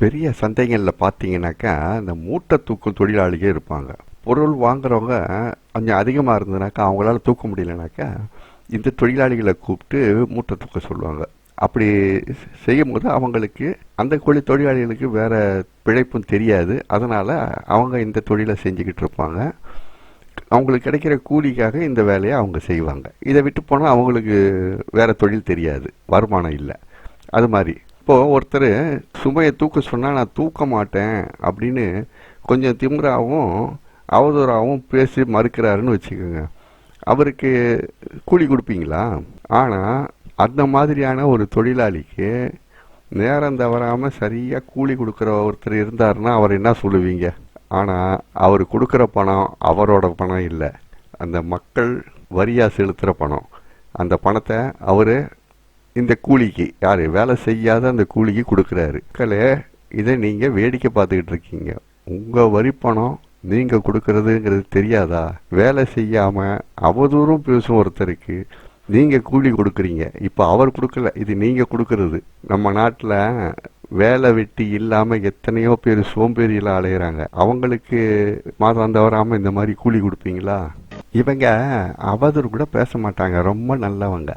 பெரிய சந்தைகளில் பார்த்தீங்கன்னாக்கா இந்த மூட்டை தூக்கும் தொழிலாளிகள் இருப்பாங்க. பொருள் வாங்குறவங்க கொஞ்சம் அதிகமாக இருந்ததுனாக்கா அவங்களால தூக்க முடியலனாக்கா இந்த தொழிலாளிகளை கூப்பிட்டு மூட்டை தூக்க சொல்லுவாங்க. அப்படி செய்யும்போது அவங்களுக்கு அந்த கூலி தொழிலாளிகளுக்கு வேற பிழைப்பும் தெரியாது. அதனால் அவங்க இந்த தொழிலை செஞ்சுக்கிட்டு இருப்பாங்க. அவங்களுக்கு கிடைக்கிற கூலிக்காக இந்த வேலையை அவங்க செய்வாங்க. இதை விட்டு போனால் அவங்களுக்கு வேற தொழில் தெரியாது. வருமானம் இல்லை. அது மாதிரி. இப்போது ஒருத்தர் சுமையை தூக்க சொன்னால் நான் தூக்க மாட்டேன் அப்படின்னு கொஞ்சம் திமுறாவும் அவதூறாகவும் பேசி மறுக்கிறாருன்னு வச்சுக்கோங்க. அவருக்கு கூலி கொடுப்பீங்களா? ஆனால் அந்த மாதிரியான ஒரு தொழிலாளிக்கு நேரம் தவறாமல் சரியாக கூலி கொடுக்குற ஒருத்தர் இருந்தாருன்னா அவர் என்ன சொல்லுவீங்க? ஆனால் அவர் கொடுக்குற பணம் அவரோட பணம் இல்லை. அந்த மக்கள் வரியாக செலுத்துகிற பணம். அந்த பணத்தை அவர் இந்த கூலிக்கு யார் வேலை செய்யாத அந்த கூலிக்கு கொடுக்குறாரு. மக்களே இதை நீங்கள் வேடிக்கை பார்த்துக்கிட்டு இருக்கீங்க. உங்கள் வரி பணம் நீங்கள் கொடுக்கறதுங்கிறது தெரியாதா? வேலை செய்யாமல் அவதூறும் பேசும் ஒருத்தருக்கு நீங்கள் கூலி கொடுக்குறீங்க. இப்போ அவர் கொடுக்கல இது நீங்கள் கொடுக்கறது. நம்ம நாட்டில் வேலை வெட்டி இல்லாமல் எத்தனையோ பேர் சோம்பேறியில் அலையிறாங்க. அவங்களுக்கு மாதம் தவறாமல் இந்த மாதிரி கூலி கொடுப்பீங்களா? இவங்க அவதூறு கூட பேச மாட்டாங்க. ரொம்ப நல்லவங்க.